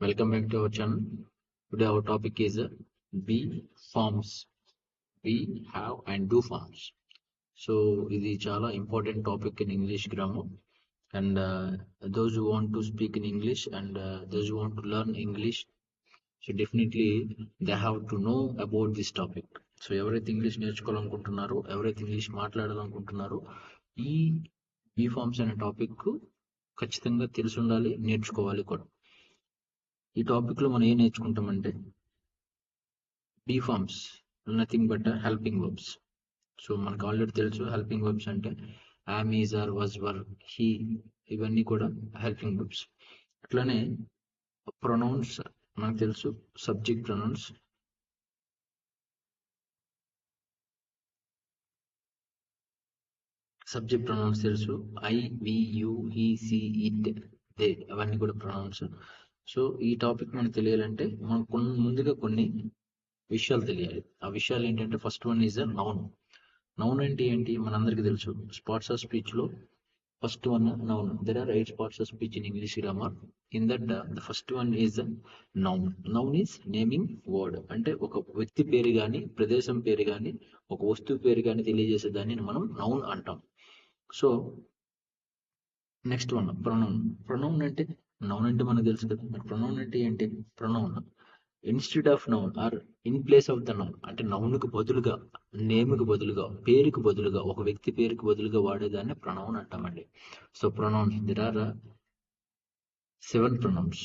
Welcome back to our channel. Today our topic is uh, be forms. Be, have and do forms. So ఇది చాలా important topic in English grammar and those who want to speak in English and uh, those who want to learn English so definitely they have to know about this topic so ఎవరైతే English నేర్చుకోవాలనుకుంటున్నారో ఎవరైతే English మాట్లాడాలనుకుంటున్నారో ఈ be forms అనే topic ఖచ్చితంగా తెలిసి ఉండాలి నేర్చుకోవాలి కూడా ఈ టాపిక్లో మనం ఏం నేర్చుకుంటామంటే be nothing but helping verbs so మనకు ఆల్రెడీ తెలుసు హెల్పింగ్ వర్బ్స్ అంటే am is are was were he ఇవన్నీ కూడా హెల్పింగ్ వర్బ్స్ అట్లనే ప్రొనౌన్స్ మనకు తెలుసు సబ్జెక్ట్ ప్రొనౌన్స్ సబ్జెక్ట్ ప్రొనౌన్స్ తెలుసు. I we you he she it they అవన్నీ కూడా ప్రొనౌన్స్ సో ఈ టాపిక్ మనకు తెలియాలంటే మనకు కొన్ని ముందుగా కొన్ని విషయాలు తెలియాలి. ఆ విషయాలు ఏంటంటే first one is a noun. Noun అంటే ఏంటి? మనందరికీ తెలుసు. Parts of స్పీచ్లో first one noun. There are eight parts of speech in English grammar in that the first one is noun noun is naming word అంటే ఒక వ్యక్తి పేరు కానీ ప్రదేశం పేరు కానీ ఒక వస్తువు పేరు కానీ తెలియజేసే దాన్ని మనం నౌన్ అంటాం. So next one pronoun pronoun అంటే నౌన్ అంటే మనకు తెలుసు కదా. మరి ప్రొనౌన్ అంటే ఏంటి? Pronoun instead of noun or in place of the noun అంటే నౌన్కు బదులుగా నేమ్కి బదులుగా పేరుకు బదులుగా ఒక వ్యక్తి పేరుకు బదులుగా వాడేదాన్ని ప్రొనౌన్ అంటామండి. So pronouns there are seven pronouns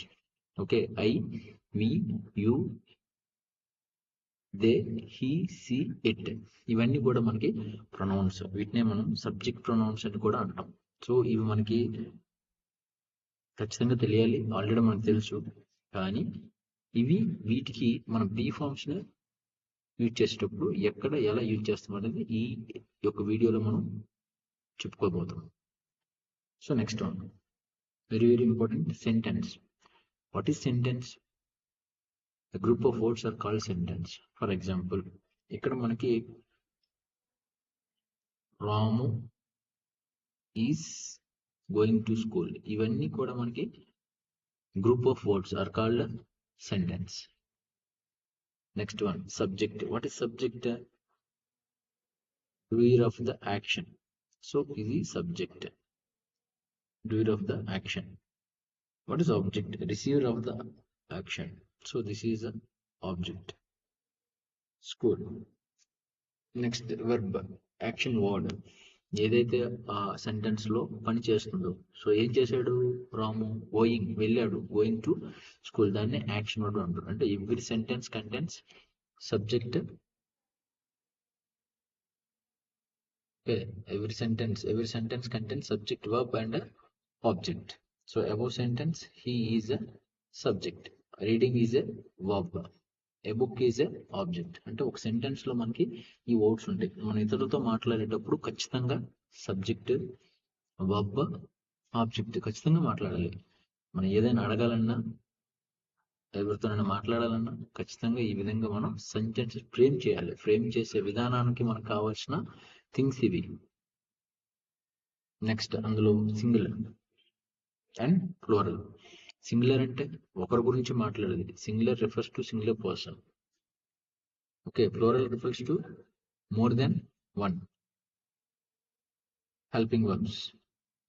okay I we you they he she it ఇవన్నీ కూడా మనకి ప్రొనౌన్స్ వీటినే మనం సబ్జెక్ట్ ప్రొనౌన్స్ అని కూడా అంటాం. సో ఇవి మనకి ఖచ్చితంగా తెలియాలి. ఆల్రెడీ మనకు తెలుసు. కానీ ఇవి వీటికి మనం బీ ఫార్మ్స్ యూజ్ చేసేటప్పుడు ఎక్కడ ఎలా యూజ్ చేస్తాం అనేది ఈ యొక్క వీడియోలో మనం చెప్పుకోబోతాం so next one very very important sentence what is sentence group of words are called sentence for example ఇక్కడ మనకి Ramu is going to school ఇవన్నీ కూడా మనకి group of words are called sentence next one subject what is subject doer of the action so ఇది subject doer of the action what is object receiver of the action so this is a object school next verb action word ఏదైతే ఆ సెంటెన్స్లో పని చేస్తుందో. So ఏం చేశాడు Ramu? Going వెళ్ళాడు. Going to school దాన్ని యాక్షన్ వర్డ్ అంటారు. అంటే every sentence contents subject every sentence every sentence content subject verb and object so above sentence he is a subject reading is a verb a book is a object అంటే ఒక సెంటెన్స్లో మనకి ఈ words ఉంటాయి. మన ఇతరులతో మాట్లాడేటప్పుడు ఖచ్చితంగా సబ్జెక్ట్ వబ్బ ఆబ్జెక్ట్ ఖచ్చితంగా మాట్లాడాలి. మనం ఏదైనా అడగాలన్నా ఎవరితోనైనా మాట్లాడాలన్నా ఖచ్చితంగా ఈ విధంగా మనం సెంటెన్స్ ఫ్రేమ్ చేయాలి. ఫ్రేమ్ చేసే విధానానికి మనకు కావాల్సిన థింగ్స్ ఇవి. నెక్స్ట్ అందులో సింగిల్ అండ్ ఫ్లోరల్ సింగులర్ అంటే ఒకరి గురించి మాట్లాడేది. Singular refers to singular person okay plural refers to more than one helping verbs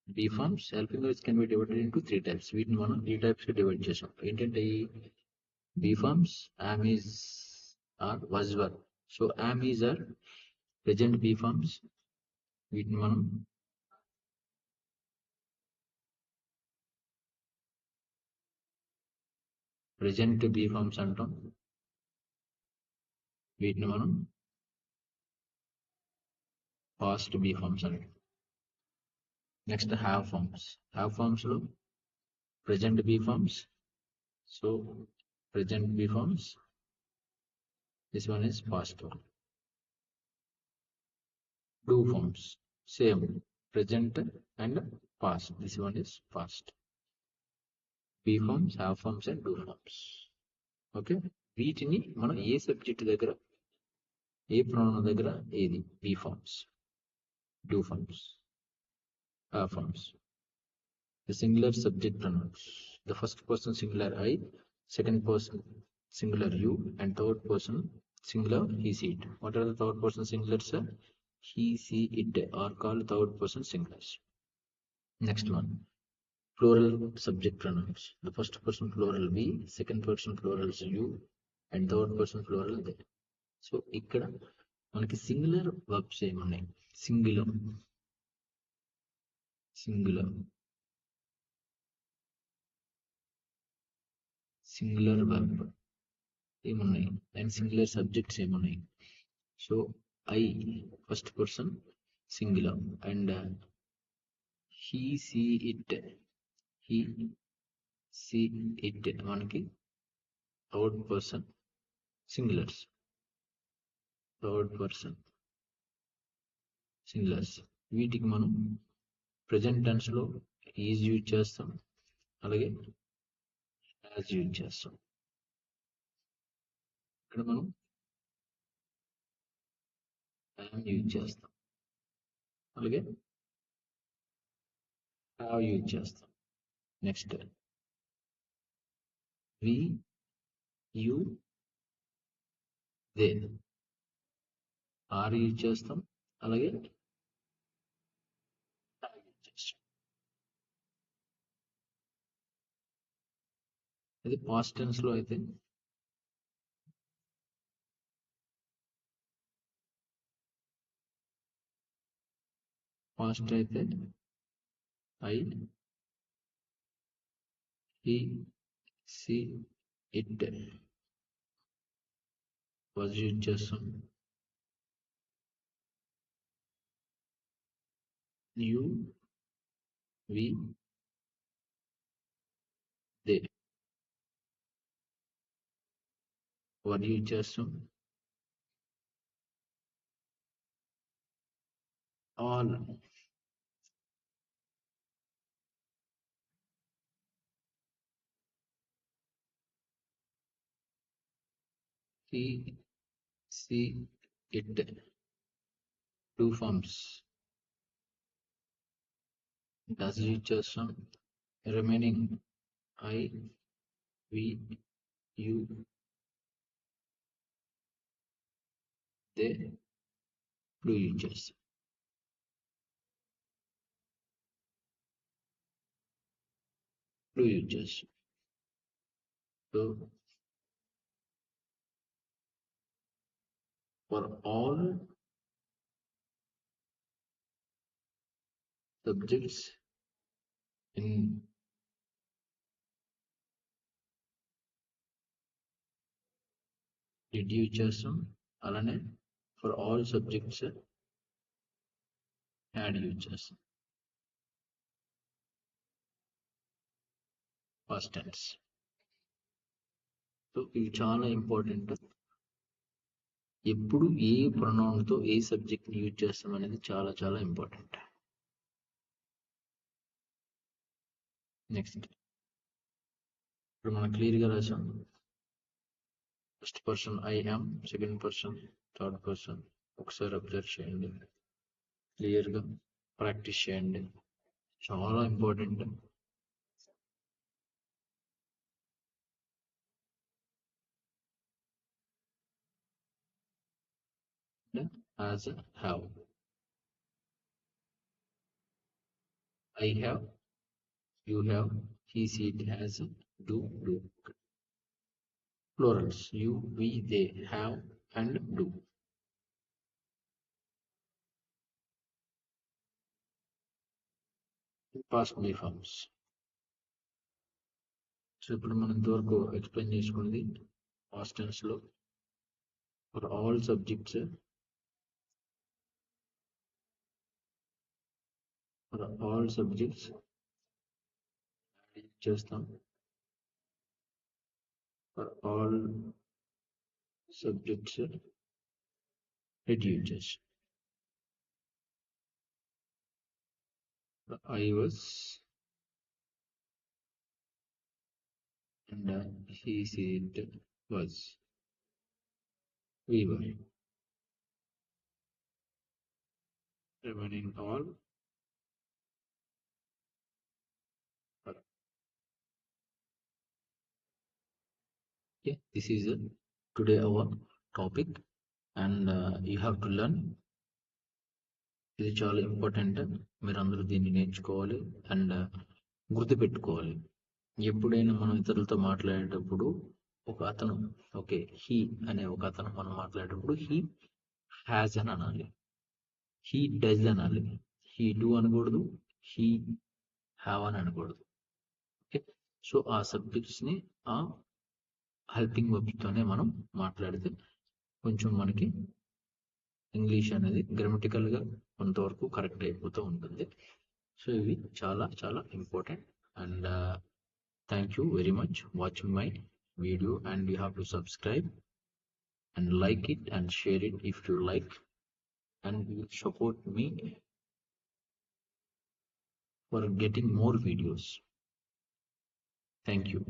be forms helping verbs can be divided into three types వీటిని మనం త్రీ టైప్స్ డివైడ్ చేసాం ఏంటంటే ఈ be forms am is are was were so am is are present be forms వీటిని మనం present be forms అంటాం వీటిని మనం పాస్ట్ బీ ఫార్మ్స్ అంటాం next have forms have ఫార్మ్స్లో present be forms so present be forms this one is past one do forms same present and past this one is past Be forms have forms and do forms okay వీటిని మనం ఏ subject దగ్గర ఏ pronoun దగ్గర ఏది be forms do forms have forms the singular subject pronouns the first person singular i second person singular you, and third person singular he, see it. What are the third person singulars? sir? He, see, it are called third person singulars. Next one, Plural subject pronouns. The first person plural we, second person plural is you, and third person plural they. So ఇక్కడ మనకి singular verbs ఏమున్నాయి singular singular singular verb ఏమున్నాయి and singular subjects ఏమున్నాయి so I first person singular and he she it he she it మనకి third person singulars third person singulars వీటికి మనం present టెన్స్లో is use చేస్తాం. అలాగే యాజ్ యూజ్ చేస్తాం. ఇక్కడ మనం యామ్ యూజ్ చేస్తాం. అలాగే హ్యావ్ యూజ్ చేస్తాం. Next. We you they. Are use చేస్తాం. అలాగే అది యూజ్ ఇది పాస్ట్ టెన్స్లో అయితే. పాస్ట్ అయితే I He, it was you just some you, we, they? Were you just some all See, see it. Two forms. Does some remaining I V U the blue inches. Blue inches. So for all subjects in did you చేస్తాం అలానే for all subjects add use చేస్తాం first tense so ఇవి చాలా important ఎప్పుడు ఏ pronoun తో ఏ సబ్జెక్ట్ని use చేస్తాం అనేది చాలా చాలా ఇంపార్టెంట్ నెక్స్ట్ ఇప్పుడు మనం క్లియర్గా రాసాం first person I am second person third person ఒకసారి అబ్జర్వ్ చేయండి. క్లియర్గా ప్రాక్టీస్ చేయండి. చాలా important as a have I have you have he see it has do do plurals you we they have and do past me forms so ఇప్పుడు మనం ఇంతవరకు explain చేసుకున్నది past tense లో for all subjects for all subjects చేస్తాం for all subjects it uses I was and uh, he said was we were remaining all Okay, this is uh, today our topic, and uh, you have to learn. ఇది చాలా important మీరు అందరూ దీన్ని నేర్చుకోవాలి and uh, గుర్తుపెట్టుకోవాలి. ఎప్పుడైనా మనం ఇతరులతో మాట్లాడేటప్పుడు ఒక అతను ఓకే హీ అనే ఒక అతను మనం మాట్లాడేటప్పుడు హీ హ్యాజ్ అని అనాలి. హీ డజ్ అనాలి. హీ డూ అనకూడదు హీ హ్యావ్ అని అనకూడదు. ఓకే సో ఆ సబ్జెక్ట్స్ని ఆ హెల్పింగ్ వెబ్స్తోనే మనం మాట్లాడితే కొంచెం మనకి ఇంగ్లీష్ అనేది గ్రామటికల్గా కొంతవరకు కరెక్ట్ అయిపోతూ ఉంటుంది సో ఇవి చాలా చాలా important and thank you very much watching my video and you have to subscribe and like it and share it if you like and you support me for getting more videos. Thank you.